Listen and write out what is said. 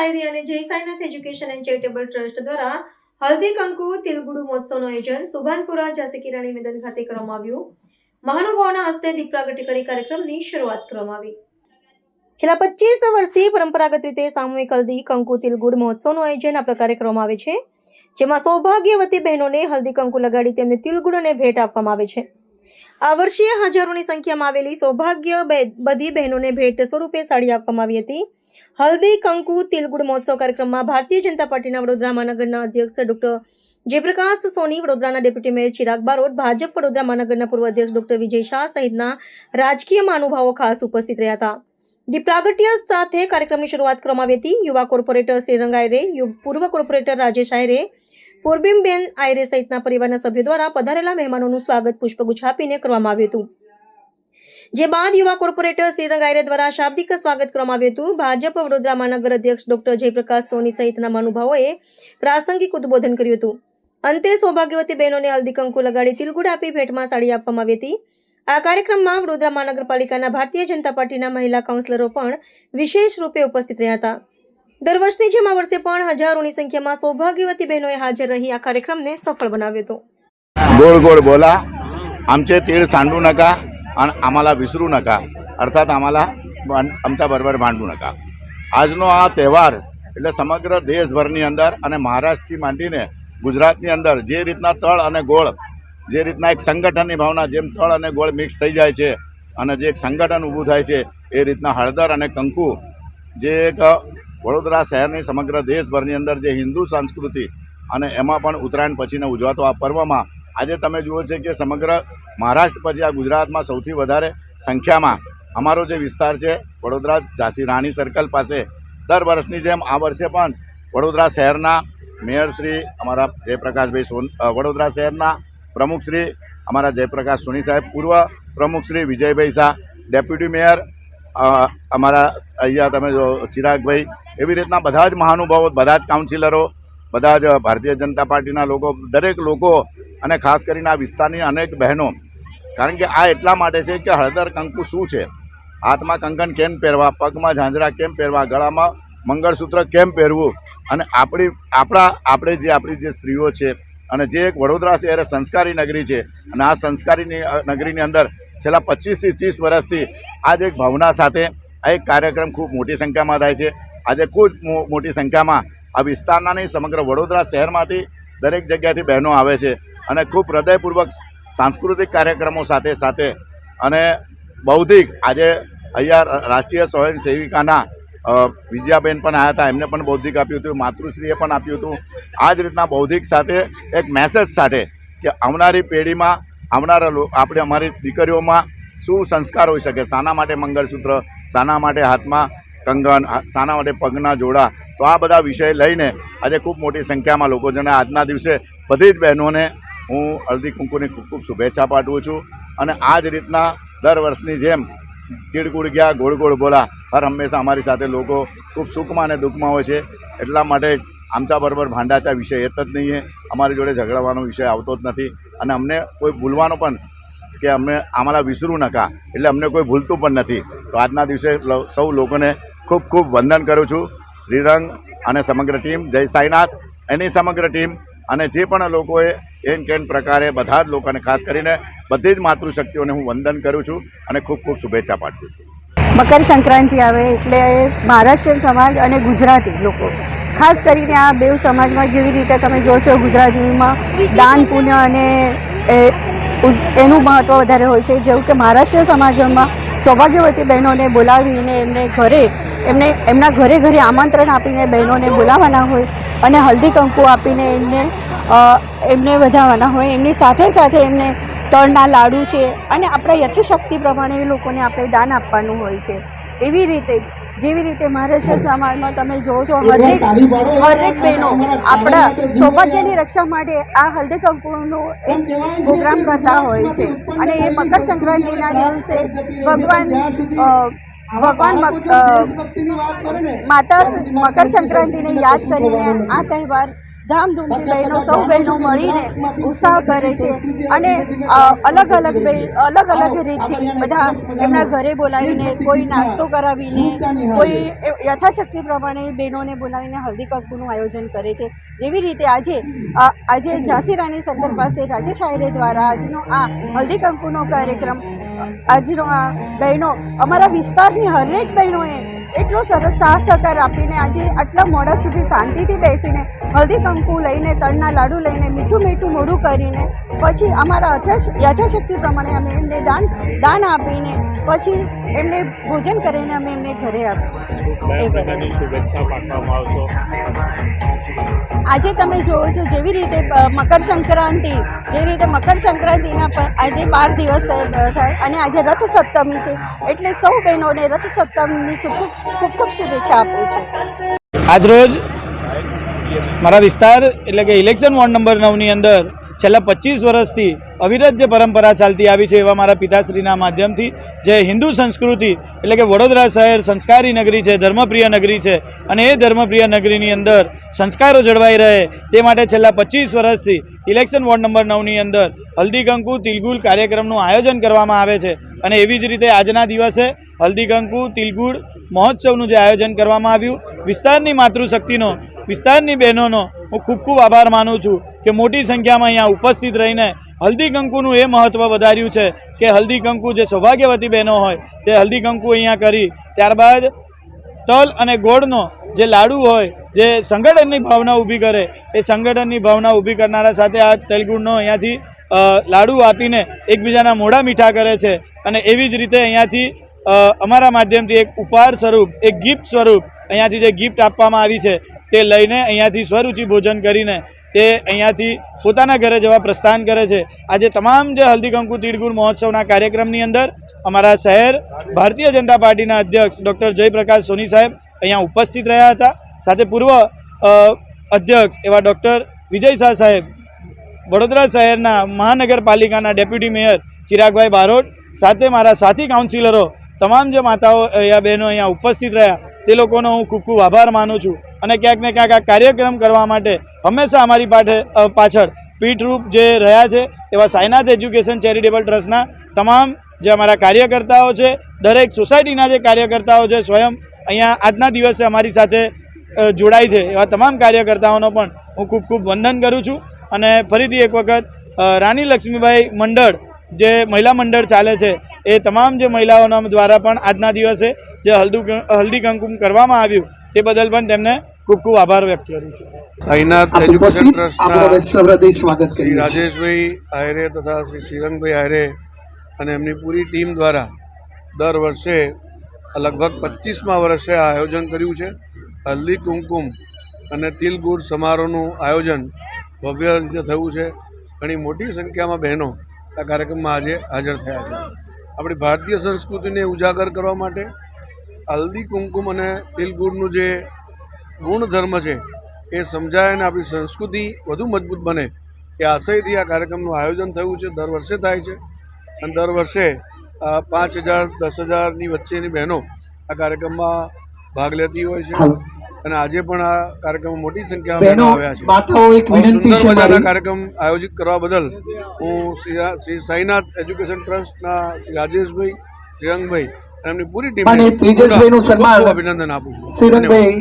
શાયરી અને Jai Sainath education and charitable trust દ્વારા હલ્દી કંકુ તિલગુડુ મહોત્સવનું આયોજન સુભાનપુરા ઝાંસી કિરાણી મેદાન ખાતે કરવામાં આવ્યું. મહાનુભાવોના હસ્તે દીપ પ્રાગટ્ય કરી કાર્યક્રમની શરૂઆત કરવામાં આવી. છેલ્લા પચીસ વર્ષથી પરંપરાગત રીતે સામૂહિક હલ્દી કંકુ તિલગુડ મહોત્સવનું આયોજન આ પ્રકારે કરવામાં આવે છે, જેમાં સૌભાગ્યવતી બહેનોને હલ્દી કંકુ લગાડી તેમને તિલગુડ અને ભેટ આપવામાં આવે છે. આ વર્ષે હજારોની સંખ્યામાં આવેલી સૌભાગ્ય બધી બહેનોને ભેટ સ્વરૂપે સાડી આપવામાં આવી હતી. હલ્દી, કંકુ, તિલગુડ મહોત્સવ કાર્યક્રમમાં ભારતીય જનતા પાર્ટીના વડોદરા મહાનગરના અધ્યક્ષ ડોક્ટર જયપ્રકાશ સોની, વડોદરાના ડેપ્યુટી મેયર ચિરાગ બારોટ, ભાજપ વડોદરા મહાનગરના પૂર્વ અધ્યક્ષ ડોક્ટર વિજય શાહ સહિતના રાજકીય મહાનુભાવો ખાસ ઉપસ્થિત રહ્યા હતા. દીપ સાથે કાર્યક્રમની શરૂઆત કરવામાં આવી હતી. યુવા કોર્પોરેટર શ્રીરંગ આયરે પૂર્વ કોર્પોરેટર રાજેશ આયરે, પૂર્બિમબેન આયરે સહિતના પરિવારના સભ્યો દ્વારા પધારેલા મહેમાનોનું સ્વાગત પુષ્પગુચ્છ આપીને કરવામાં આવ્યું હતું. જે બાદ યુવા કોર્પોરેટર શ્રીરંગ આયરે દ્વારા શાબ્દિક સ્વાગત કરવામાં આવ્યું હતું ભાજપ વડોદરા મહાનગર અધ્યક્ષ ડોક્ટર જયપ્રકાશ સોની સહિતના મહાનુભાવોએ પ્રાસંગિક ઉદબોધન કર્યું હતું અંતે સૌભાગ્યવતી બહેનોને હલ્દી કંકુ લગાડી તિલગુડ આપી ભેટમાં સાડી આપવામાં આવી હતી આ કાર્યક્રમમાં વડોદરા મહાનગરપાલિકાના ભારતીય જનતા પાર્ટીના મહિલા કાઉન્સિલરો પણ વિશેષ રૂપે ઉપસ્થિત રહ્યા હતા દર વર્ષની જેમ આ વર્ષે પણ હજારોની સંખ્યામાં સૌભાગ્યવતી બહેનોએ હાજર રહી આ કાર્યક્રમને સફળ બનાવ્યો હતો गोड गोड बोला आमचे तीळ सांडू नका आणि आम्हाला विसरू नका अर्थात आम्हाला भां- आमच्याबरोबर भांडू नका આજનો આ તહેવાર એટલે સમગ્ર દેશભરની અંદર અને મહારાષ્ટ્રથી માંડીને ગુજરાતની અંદર જે રીતના તળ અને ગોળ જે રીતના એક સંગઠનની ભાવના જેમ તળ અને ગોળ મિક્સ થઈ જાય છે અને જે એક સંગઠન ઊભું થાય છે એ રીતના હળદર અને કંકુ જે એક વડોદરા શહેરની સમગ્ર દેશભરની અંદર જે હિન્દુ સંસ્કૃતિ અને એમાં પણ ઉત્તરાયણ પછીને ઉજવાતો આ પર્વમાં આજે તમે જુઓ છે કે સમગ્ર મહારાષ્ટ્ર પછી આ ગુજરાતમાં સૌથી વધારે સંખ્યામાં અમારો જે વિસ્તાર છે, વડોદરા ઝાંસી રાણી સર્કલ પાસે દર વર્ષની જેમ આ વર્ષે પણ વડોદરા શહેરના મેયર શ્રી અમારા જયપ્રકાશભાઈ સોન વડોદરા શહેરના પ્રમુખ શ્રી અમારા જયપ્રકાશ સોની સાહેબ, પૂર્વ પ્રમુખ શ્રી વિજયભાઈ શાહ, ડેપ્યુટી મેયર અમારા અહીંયા તમે જો ચિરાગભાઈ, એવી રીતના બધા જ મહાનુભાવો, બધા જ કાઉન્સિલરો બધા જ ભારતીય જનતા પાર્ટીના લોકો, દરેક લોકો અને ખાસ કરીને આ વિસ્તારની અનેક બહેનો કારણ કે આ એટલા માટે છે કે હળદર કંકુ શું છે? હાથમાં કંકણ કેમ પહેરવા, પગમાં ઝાંઝરા કેમ પહેરવા, ગળામાં મંગળસૂત્ર કેમ પહેરવું? અને આપણી, આપણા, આપણે જે, આપણી જે સ્ત્રીઓ છે અને જે એક વડોદરા શહેર સંસ્કારી નગરી છે અને આ સંસ્કારી નગરીની અંદર છેલ્લા પચીસથી ત્રીસ વર્ષથી આજે એક ભાવના સાથે આ એક કાર્યક્રમ ખૂબ મોટી સંખ્યામાં થાય છે. આજે ખૂબ મોટી સંખ્યામાં આ વિસ્તારના નહીં, સમગ્ર વડોદરા શહેરમાંથી દરેક જગ્યાથી બહેનો આવે છે અને ખૂબ હૃદયપૂર્વક સાંસ્કૃતિક કાર્યક્રમો સાથે સાથે અને બૌદ્ધિક. આજે અહીંયા રાષ્ટ્રીય સ્વયં સેવિકાના અ, વિજયાબેન પણ આવ્યા હતા એમને પણ બૌદ્ધિક આપ્યું હતું માતૃશ્રીએ પણ આપ્યું હતું. આ જ રીતના બૌદ્ધિક સાથે એક મેસેજ સાથે કે આવનારી પેઢીમાં આવનારા આપણે અમારી દીકરીઓમાં શું સંસ્કાર હોઈ શકે? શાના માટે મંગળસૂત્ર શાના માટે હાથમાં કંગન શાના માટે પગના જોડા. તો આ બધા વિષય લઈને આજે ખૂબ મોટી સંખ્યામાં લોકો અને આજના દિવસે બધી જ બહેનોને હું હલ્દી કુંકુની ખૂબ ખૂબ શુભેચ્છા પાઠવું છું અને આ જ રીતના દર વર્ષની જેમ તીડકુડ ગયા, ગોળ ગોળ બોલા, હર હંમેશા અમારી સાથે લોકો ખૂબ સુખમાં અને દુઃખમાં હોય છે. એટલા માટે જ આમચા બરોબર ભાંડાચા વિષય એ જ નહીં અમારી જોડે ઝઘડવાનો વિષય આવતો જ નથી. અને અમને કોઈ ભૂલવાનો પણ કે અમે આમાલા વિસરું નકા, એટલે અમને કોઈ ભૂલતું પણ નથી. તો આજના દિવસે સૌ લોકોને ખૂબ ખૂબ વંદન કરું છું. શ્રીરંગ અને સમગ્ર ટીમ, જય સાઈનાથ. એની સમગ્ર ટીમ અને જે પણ લોકોએ એન કેન પ્રકારે બધા જ લોકોને, ખાસ કરીને બધી જ માતૃશક્તિઓને હું વંદન કરું છું અને ખૂબ ખૂબ શુભેચ્છા પાઠવું છું. મકર સંક્રાંતિ આવે એટલે મહારાષ્ટ્રીયન સમાજ અને ગુજરાતી લોકો. ખાસ કરીને આ બેઉ સમાજમાં જેવી રીતે તમે જોશો ગુજરાતીમાં દાન, પુણ્ય અને એનું મહત્ત્વ વધારે હોય છે. જેવું કે મહારાષ્ટ્રીય સમાજમાં સૌભાગ્યવતી બહેનોને બોલાવીને એમને ઘરે, એમને, એમના ઘરે ઘરે આમંત્રણ આપીને બહેનોને બોલાવવાના હોય અને હલ્દી કંકુ આપીને એમને એમને વધાવવાના હોય. એમની સાથે સાથે એમને તળના લાડુ છે અને આપણા યથિશક્તિ પ્રમાણે એ લોકોને આપણે દાન આપવાનું હોય છે. એવી રીતે જ, જેવી રીતે મહારાષ્ટ્ર સમાજમાં તમે જોવો છો, હરેક હરેક બહેનો આપણા સૌભાગ્યની રક્ષા માટે આ હલ્દી કંકુનો એક પ્રોગ્રામ કરતા હોય છે. અને એ મકર સંક્રાંતિના દિવસે ભગવાન ભગવાન માતા મકર સંક્રાંતિને યાદ કરીને આ તહેવાર ધામધૂમથી બહેનો સૌ બહેનો મળીને ઉત્સાહ કરે છે. અને અલગ અલગ અલગ અલગ રીતથી બધા એમના ઘરે બોલાવીને કોઈ નાસ્તો કરાવીને કોઈ યથાશક્તિ પ્રમાણે બહેનોને બોલાવીને હલ્દી કંકુનું આયોજન કરે છે. જેવી રીતે આજે આજે ઝાંસી રાણી સર્કલ પાસે રાજેશ આયરે દ્વારા આજનો આ હલ્દી કંકુનો કાર્યક્રમ આજનો આ બહેનો અમારા વિસ્તારની હરેક બહેનોએ એટલો સરસ સાથ સહકાર આપીને આજે આટલા મોડા સુધી શાંતિથી બેસીને હલ્દી કંકુ લઈને તળના લાડુ લઈને મીઠું મીઠું મોઢું કરીને પછી અમારા યથાશ- યથાશક્તિ પ્રમાણે અમે એમને દાન દાન આપીને પછી એમને ભોજન કરીને અમે એમને ઘરે આપીએ આજે તમે જોવો છો જેવી રીતે મકર સંક્રાંતિ જે રીતે મકર સંક્રાંતિના આજે બાર દિવસ થાય થાય અને આજે રથ સપ્તમી છે એટલે સૌ બહેનોને રથ સપ્તમીની ખૂબ ખૂબ શુભેચ્છા આપું છું. આજરોજ મારા વિસ્તાર એટલે કે ઇલેક્શન વોર્ડ નંબર નવની અંદર છેલ્લા પચીસ વર્ષથી અવિરત જે પરંપરા ચાલતી આવી છે એવા મારા પિતાશ્રીના માધ્યમથી જે હિન્દુ સંસ્કૃતિ એટલે કે વડોદરા શહેર સંસ્કારી નગરી છે, ધર્મપ્રિય નગરી છે અને એ ધર્મપ્રિય નગરીની અંદર સંસ્કારો જળવાઈ રહે તે માટે છેલ્લા પચીસ વર્ષથી ઇલેક્શન વોર્ડ નંબર નવની અંદર હલ્દીકંકુ તિલગુલ કાર્યક્રમનું આયોજન કરવામાં આવે છે અને એવી જ રીતે આજના દિવસે હલ્દીકંકુ તિલગુળ મહોત્સવનું જે આયોજન કરવામાં આવ્યું, વિસ્તારની માતૃશક્તિનો વિસ્તારની બહેનોનો હું ખૂબ ખૂબ આભાર માનું છું કે મોટી સંખ્યામાં અહીંયા ઉપસ્થિત રહીને હલ્દી કંકુનું એ મહત્ત્વ વધાર્યું છે કે હલ્દી કંકુ જે સૌભાગ્યવતી બહેનો હોય તે હલ્દી કંકુ અહીંયા કરી, ત્યારબાદ તલ અને ગોળનો જે લાડુ હોય, જે સંગઠનની ભાવના ઊભી કરે, એ સંગઠનની ભાવના ઊભી કરનારા સાથે આ તેલગુડનો અહીંયાથી લાડુ આપીને એકબીજાના મોઢા મીઠા કરે છે અને એવી જ રીતે અહીંયાથી અમારા માધ્યમથી એક ઉપહાર સ્વરૂપ, એક ગિફ્ટ સ્વરૂપ અહીંયાથી જે ગિફ્ટ આપવામાં આવી છે તે લઈને અહીંયાથી સ્વરૂચિ ભોજન કરીને તે અહીંયાથી પોતાના ઘરે જવા પ્રસ્થાન કરે છે. આજે તમામ જે હલ્દીકંકુ કંકુ મહોત્સવના કાર્યક્રમની અંદર અમારા શહેર ભારતીય જનતા પાર્ટીના અધ્યક્ષ ડૉક્ટર જયપ્રકાશ સોની સાહેબ અહીંયા ઉપસ્થિત રહ્યા હતા. સાથે પૂર્વ અધ્યક્ષ એવા ડૉક્ટર વિજય શાહ સાહેબ, વડોદરા શહેરના મહાનગરપાલિકાના ડેપ્યુટી મેયર ચિરાગભાઈ બારોટ, સાથે મારા સાથી કાઉન્સિલરો તમામ જે માતાઓ અહીંયા બહેનો અહીંયા ઉપસ્થિત રહ્યા. તે લોકોનો હું ખૂબ ખૂબ આભાર માનું છું. અને ક્યાંક ને ક્યાંક આ કાર્યક્રમ કરવા માટે હંમેશા અમારી પાઠે પાછળ પીઠરૂપ જે રહ્યા છે, એવા સાઈનાથ એજ્યુકેશન ચેરિટેબલ ટ્રસ્ટના તમામ જે અમારા કાર્યકર્તાઓ છે, દરેક સોસાયટીના જે કાર્યકર્તાઓ છે, સ્વયં અહીંયા આજના દિવસે અમારી સાથે જોડાય છે, એવા તમામ કાર્યકર્તાઓનો પણ હું ખૂબ ખૂબ વંદન કરું છું. અને ફરીથી એક વખત રાણી લક્ષ્મીબાઈ મંડળ જે મહિલા મંડળ ચાલે છે એ તમામ જે મહિલાઓના દ્વારા પણ આજના દિવસે જે હલ્દુ હલ્દી કંકુમ કરવામાં આવ્યું તે બદલ પણ તેમને ખૂબ ખૂબ આભાર વ્યક્ત કરું છું. સાઈનાથ એજ્યુકેશન ટ્રસ્ટના સ્વાગત કરી રાજેશભાઈ આયરે તથા શ્રી શ્રીરંગભાઈ આયરે અને એમની પૂરી ટીમ દ્વારા દર વર્ષે લગભગ પચીસમા વર્ષે આ આયોજન કર્યું છે. હલ્દી કુમકુમ અને તિલગુર સમારોહનું આયોજન ભવ્ય રીતે થયું છે. ઘણી મોટી સંખ્યામાં બહેનો આ કાર્યક્રમમાં આજે હાજર થયા છે. આપણી ભારતીય સંસ્કૃતિને ઉજાગર કરવા માટે હલ્દી કુમકુમ અને તિલગુડનું જે ગુણધર્મ છે, એ સમજાય અને આપણી સંસ્કૃતિ વધુ મજબૂત બને. એ આશયથી આ કાર્યક્રમનું આયોજન થયું છે. દર વર્ષે થાય છે. અને દર વર્ષે પાંચ હજાર, દસ હજારની વચ્ચેની બહેનો આ કાર્યક્રમમાં ભાગ લેતી હોય છે. અને આજે પણ આ કાર્યક્રમ મોટી સંખ્યામાં આવ્યા છે. માતાઓ એક વિનંતી છે મારી. કાર્યક્રમ આયોજિત કરવા બદલ હું શ્રી શ્રી સાઈનાથ એજ્યુકેશન ટ્રસ્ટના શ્રી રાજેશભાઈ શ્રીરંગભાઈ અને એમની પૂરી ટીમ અને તેજસભાઈનું સન્માન. અભિનંદન આપું છું. શ્રીરંગભાઈ